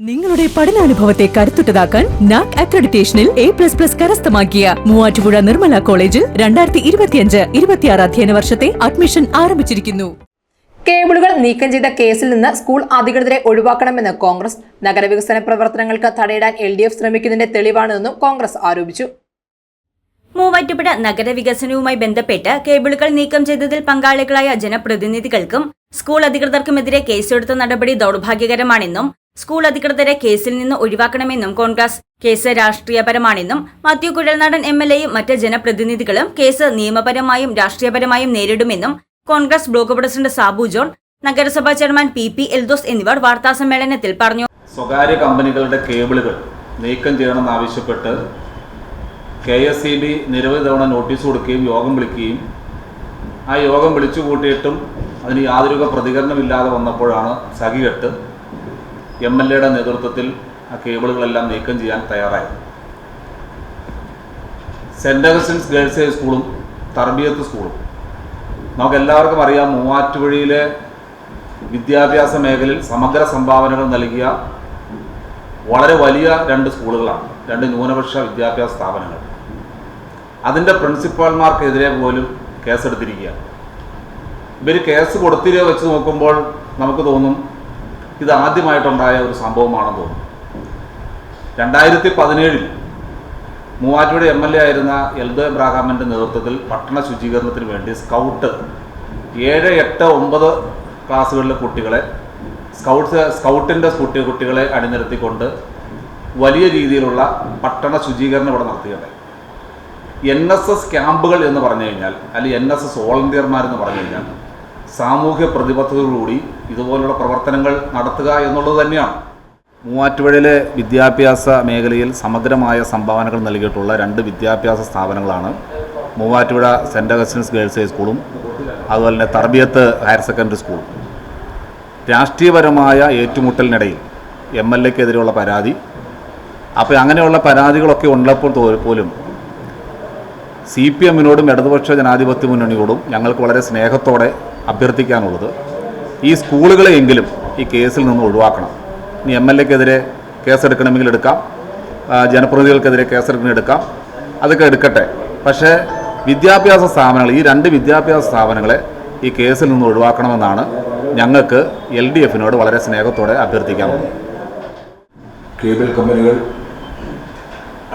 നിങ്ങളുടെ പഠനാനുഭവത്തെ കരുത്തുറ്റതാക്കാൻ നാക് അക്രഡിറ്റേഷനിൽ എ പ്ലസ് പ്ലസ് കരസ്ഥമാക്കിയ മൂവാറ്റുപുഴ നിർമ്മല കോളേജിൽ രണ്ടായിരത്തി ഇരുപത്തിയഞ്ച് ഇരുപത്തിയാറ് അധ്യയന വർഷത്തെ അഡ്മിഷൻ ആരംഭിച്ചിരിക്കുന്നു. കേബിളുകൾ നീക്കം ചെയ്ത കേസിൽ നിന്ന് സ്കൂൾ അധികൃതരെ ഒഴിവാക്കണമെന്ന് കോൺഗ്രസ് നഗരവികസന പ്രവർത്തനങ്ങൾക്ക് തടയിടാൻ എൽ ഡി എഫ് ശ്രമിക്കുന്നതിന്റെ തെളിവാണെന്നും കോൺഗ്രസ് ആരോപിച്ചു. മൂവാറ്റുപുഴ നഗരവികസനവുമായി ബന്ധപ്പെട്ട് കേബിളുകൾ നീക്കം ചെയ്തതിൽ പങ്കാളികളായ ജനപ്രതിനിധികൾക്കും സ്കൂൾ അധികൃതർക്കുമെതിരെ കേസെടുത്ത നടപടി ദൗർഭാഗ്യകരമാണെന്നും സ്കൂൾ അധികൃതരെ കേസിൽ നിന്ന് ഒഴിവാക്കണമെന്നും കോൺഗ്രസ് കേസ് രാഷ്ട്രീയപരമാണെന്നും മാത്യു കുഴൽനാടൻ എം എൽ എയും മറ്റ് ജനപ്രതിനിധികളും കേസ് നിയമപരമായും രാഷ്ട്രീയപരമായും നേരിടുമെന്നും കോൺഗ്രസ് ബ്ലോക്ക് പ്രസിഡന്റ് സാബു ജോൺ നഗരസഭാ ചെയർമാൻ പി പി എൽദോസ് എന്നിവർ വാർത്താസമ്മേളനത്തിൽ പറഞ്ഞു. സ്വകാര്യ കമ്പനികളുടെ കേബിളുകൾ നീക്കം ചെയ്യണമെന്നാവശ്യപ്പെട്ട് കെ എസ് സി ബി നിരവധി തവണ നോട്ടീസ് കൊടുക്കുകയും യോഗം വിളിക്കുകയും ആ യോഗം വിളിച്ചു കൂട്ടിയിട്ടും അതിന് യാതൊരു പ്രതികരണമില്ലാതെ വന്നപ്പോഴാണ് സഖികെട്ട് എം എൽ എയുടെ നേതൃത്വത്തിൽ ആ കേബിളുകളെല്ലാം നീക്കം ചെയ്യാൻ തയ്യാറായത് സെന്റ് അഗസ്റ്റൻസ് ഗേൾസ് ഹൈ സ്കൂളും തർബിയത്ത് സ്കൂളും. നമുക്ക് എല്ലാവർക്കും അറിയാം മൂവാറ്റുപുഴയിലെ വിദ്യാഭ്യാസ മേഖലയിൽ സമഗ്ര സംഭാവനകൾ നൽകിയ വളരെ വലിയ രണ്ട് സ്കൂളുകളാണ് രണ്ട് ന്യൂനപക്ഷ വിദ്യാഭ്യാസ സ്ഥാപനങ്ങൾ. അതിന്റെ പ്രിൻസിപ്പാൾമാർക്കെതിരെ പോലും കേസെടുത്തിരിക്കുക ഇവർ കേസ് കൊടുത്തിരിക വെച്ച് നോക്കുമ്പോൾ നമുക്ക് തോന്നും ഇത് ആദ്യമായിട്ടുണ്ടായ ഒരു സംഭവമാണെന്ന് തോന്നുന്നു. രണ്ടായിരത്തി പതിനേഴിൽ മൂവാറ്റുപുഴ എം എൽ എ ആയിരുന്ന എൽദോ എബ്രാഹാമിന്റെ നേതൃത്വത്തിൽ പട്ടണ ശുചീകരണത്തിന് വേണ്ടി സ്കൗട്ട് ഏഴ് എട്ട് ഒമ്പത് ക്ലാസ്സുകളിലെ കുട്ടികളെ സ്കൗട്ട്സ് സ്കൗട്ടിന്റെ കുട്ടി കുട്ടികളെ അണിനിരത്തിക്കൊണ്ട് വലിയ രീതിയിലുള്ള പട്ടണ ശുചീകരണം ഇവിടെ നടത്തുകയുണ്ടായി. എൻ എസ് എസ് ക്യാമ്പുകൾ എന്ന് പറഞ്ഞു കഴിഞ്ഞാൽ അല്ലെങ്കിൽ എൻ എസ് എസ് വോളണ്ടിയർമാരെന്ന് പറഞ്ഞു കഴിഞ്ഞാൽ സാമൂഹ്യ പ്രതിബദ്ധതയോടുകൂടി ഇതുപോലുള്ള പ്രവർത്തനങ്ങൾ നടത്തുക എന്നുള്ളത് തന്നെയാണ്. മൂവാറ്റുപുഴയിലെ വിദ്യാഭ്യാസ മേഖലയിൽ സമഗ്രമായ സംഭാവനകൾ നൽകിയിട്ടുള്ള രണ്ട് വിദ്യാഭ്യാസ സ്ഥാപനങ്ങളാണ്. Muvattupuzha saint Augustine's girls high സ്കൂളും അതുപോലെ തന്നെ തർബിയത്ത് ഹയർ സെക്കൻഡറി സ്കൂളും രാഷ്ട്രീയപരമായ ഏറ്റുമുട്ടലിനിടയിൽ എം എൽ എക്കെതിരെയുള്ള പരാതി. അപ്പോൾ അങ്ങനെയുള്ള പരാതികളൊക്കെ ഉള്ളപ്പോൾ പോലും സി പി എമ്മിനോടും ഇടതുപക്ഷ ജനാധിപത്യ മുന്നണിയോടും ഞങ്ങൾക്ക് വളരെ സ്നേഹത്തോടെ അഭ്യർത്ഥിക്കാനുള്ളത് ഈ സ്കൂളുകളെയെങ്കിലും ഈ കേസിൽ നിന്ന് ഒഴിവാക്കണം. ഇനി എം എൽ എക്കെതിരെ കേസെടുക്കണമെങ്കിൽ എടുക്കാം. ജനപ്രതിനിധികൾക്കെതിരെ കേസെടുക്കണമെങ്കിൽ എടുക്കാം. അതൊക്കെ എടുക്കട്ടെ. പക്ഷേ വിദ്യാഭ്യാസ സ്ഥാപനങ്ങൾ ഈ രണ്ട് വിദ്യാഭ്യാസ സ്ഥാപനങ്ങളെ ഈ കേസിൽ നിന്ന് ഒഴിവാക്കണമെന്നാണ് ഞങ്ങൾക്ക് എൽ ഡി എഫിനോട് വളരെ സ്നേഹത്തോടെ അഭ്യർത്ഥിക്കാനുള്ളത് കേബിൾ കമ്പനികൾ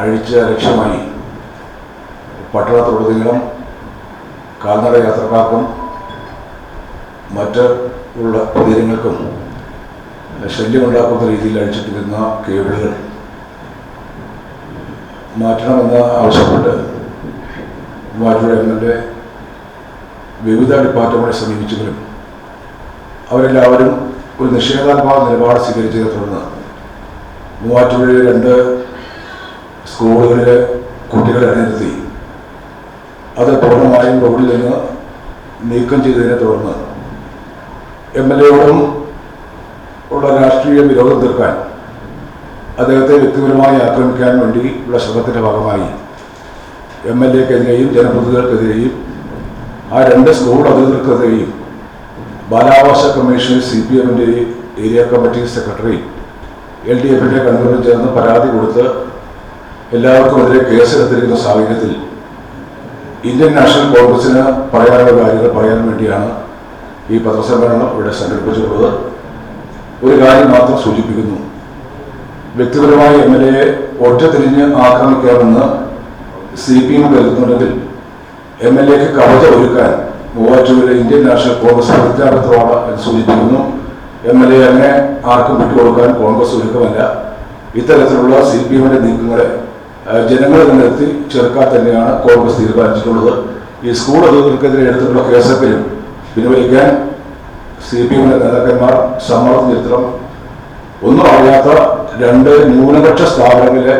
അഴിച്ച ലക്ഷ്യമായി പട്ടണത്തുടനീളം കാൽനട യാത്രക്കാർക്കും മറ്റ് ഉള്ള പൊതുജനങ്ങൾക്കും ശല്യമുണ്ടാക്കുന്ന രീതിയിൽ അഴിച്ചിട്ടിരുന്ന കേബിളുകൾ മാറ്റണമെന്ന് ആവശ്യപ്പെട്ട് എൽ എ വിവിധ ഡിപ്പാർട്ട്മെന്റ് സമീപിച്ചെങ്കിലും അവരെല്ലാവരും ഒരു നിഷേധാത്മക നിലപാട് സ്വീകരിച്ചതിനെ തുടർന്ന് മൂവാറ്റുപുഴയിലെ രണ്ട് സ്കൂളുകളിലെ കുട്ടികളെ അണിനിർത്തി അത് പൂർണമായും റോഡിൽ നിന്ന് നീക്കം ചെയ്തതിനെ തുടർന്ന് എം എൽ എയോടും ഉള്ള രാഷ്ട്രീയ വിരോധം തീർക്കാൻ അദ്ദേഹത്തെ വ്യക്തിപരമായി ആക്രമിക്കാൻ വേണ്ടി ഉള്ള ശ്രമത്തിന്റെ ഭാഗമായി എം എൽ എക്കെതിരെയും ജനപ്രതിനിധികൾക്കെതിരെയും ആ രണ്ട് സ്കൂൾ അധികൃതർക്കെതിരെയും ബാലാവകാശ കമ്മീഷൻ സി പി എമ്മിന്റെ area committee secretary L D എഫിന്റെ കൺവീനർ ചേർന്ന് പരാതി കൊടുത്ത് എല്ലാവർക്കും എതിരെ കേസെടുത്തിരിക്കുന്ന സാഹചര്യത്തിൽ ഇന്ത്യൻ നാഷണൽ കോൺഗ്രസിന് പറയാനുള്ള കാര്യങ്ങൾ പറയാൻ വേണ്ടിയാണ് ഈ പത്രസമ്മേളനം ഇവിടെ സംഘടിപ്പിച്ചിട്ടുള്ളത് ഒരു കാര്യം മാത്രം സൂചിപ്പിക്കുന്നു. വ്യക്തിപരമായി എം എൽ എ ഒറ്റതിരിഞ്ഞ് ആക്രമിക്കാമെന്ന് സി പി എം കരുതുന്നുണ്ടെങ്കിൽ എം എൽ എക്ക് കവച ഒരുക്കാൻ മൂവാറ്റുപുഴ ഇന്ത്യൻ നാഷണൽ കോൺഗ്രസ് പ്രതിജ്ഞാബദ്ധമാണ് എന്ന് സൂചിപ്പിക്കുന്നു എം എൽ എ അങ്ങനെ ആർക്കും വിട്ടുകൊടുക്കാൻ കോൺഗ്രസ് ഒരുക്കമല്ല. ഇത്തരത്തിലുള്ള സി പി എമ്മിന്റെ നീക്കങ്ങളെ ജനങ്ങളെ നിലനിർത്തി ചെറുക്കാൻ തന്നെയാണ് കോൺഗ്രസ് തീരുമാനിച്ചിട്ടുള്ളത്. ഈ സ്കൂൾ അധികൃതർക്കെതിരെ എടുത്തിട്ടുള്ള കേസൊക്കെയും പിൻവലിക്കാൻ സി പി എമ്മിലെ നേതാക്കന്മാർ സമ്മർദ്ദ ചിത്രം ഒന്നും അറിയാത്ത രണ്ട് ന്യൂനപക്ഷ സ്ഥാപനങ്ങളിലെ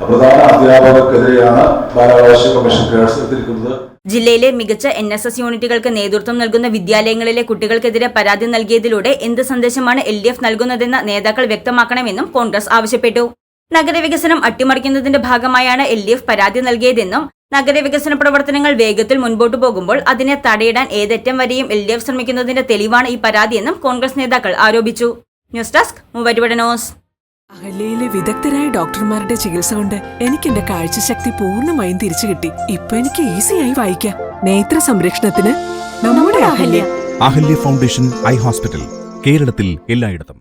പ്രധാന അധ്യാപകർക്കെതിരെയാണ് ബാലാവകാശ കമ്മീഷൻ കേസെടുത്തിരിക്കുന്നത് ജില്ലയിലെ മികച്ച എൻ എസ് എസ് യൂണിറ്റുകൾക്ക് നേതൃത്വം നൽകുന്ന വിദ്യാലയങ്ങളിലെ കുട്ടികൾക്കെതിരെ പരാതി നൽകിയതിലൂടെ എന്ത് സന്ദേശമാണ് എൽ ഡി എഫ് നൽകുന്നതെന്ന് നേതാക്കൾ വ്യക്തമാക്കണമെന്നും കോൺഗ്രസ് ആവശ്യപ്പെട്ടു. നഗരവികസനം അട്ടിമറിക്കുന്നതിന്റെ ഭാഗമായാണ് എൽ ഡി എഫ് പരാതി നൽകിയതെന്നും നഗരവികസന പ്രവർത്തനങ്ങൾ വേഗത്തിൽ മുൻപോട്ടു പോകുമ്പോൾ അതിനെ തടയിടാൻ ഏതറ്റം വരെയും എൽ ഡി എഫ് ശ്രമിക്കുന്നതിന്റെ തെളിവാണ് ഈ പരാതിയെന്നും കോൺഗ്രസ് നേതാക്കൾ ആരോപിച്ചു. News desk Muvattupuzha news. അഹല്യയിലെ വിദഗ്ധരായ ഡോക്ടർമാരുടെ ചികിത്സ കൊണ്ട് എനിക്ക് എന്റെ കാഴ്ചശക്തി പൂർണമായും തിരിച്ചു കിട്ടി. ഇപ്പൊ എനിക്ക് ഈസിയായി വായിക്കാം. നേത്ര സംരക്ഷണത്തിന് നമ്മുടെ Ahalia. Ahalia foundation eye hospital കേരളത്തിൽ എല്ലായിടത്തും.